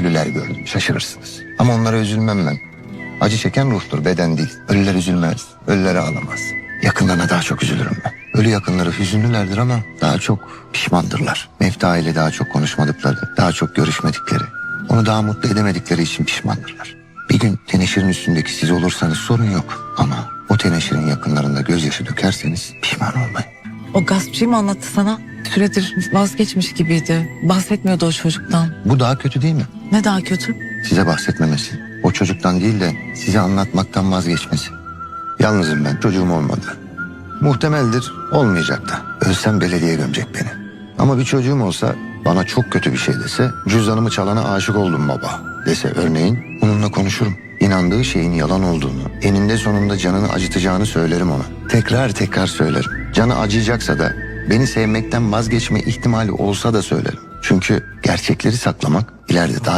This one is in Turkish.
ölüler gördüm. Şaşırırsınız. Ama onlara üzülmem ben. Acı çeken ruhtur, beden değil. Ölüler üzülmez, ölüler ağlamaz. Yakınlarına daha çok üzülürüm ben. Ölü yakınları hüzünlülerdir ama daha çok pişmandırlar. Mefta ile daha çok konuşmadıkları, daha çok görüşmedikleri, onu daha mutlu edemedikleri için pişmandırlar. Bir gün teneşirin üstündeki siz olursanız sorun yok. Ama o teneşirin yakınlarında gözyaşı dökerseniz pişman olmayın. O gaspçıyı mı anlattı sana? Süredir vazgeçmiş gibiydi. Bahsetmiyordu o çocuktan. Bu daha kötü değil mi? Ne daha kötü? Size bahsetmemesi. O çocuktan değil de size anlatmaktan vazgeçmesi. Yalnızım ben. Çocuğum olmadı. Muhtemeldir olmayacak da. Ölsem belediye gömecek beni. Ama bir çocuğum olsa bana çok kötü bir şey dese cüzdanımı çalana aşık oldum baba dese örneğin onunla konuşurum. İnandığı şeyin yalan olduğunu, eninde sonunda canını acıtacağını söylerim ona. Tekrar tekrar söylerim. Canı acıyacaksa da beni sevmekten vazgeçme ihtimali olsa da söylerim. Çünkü gerçekleri saklamak ileride daha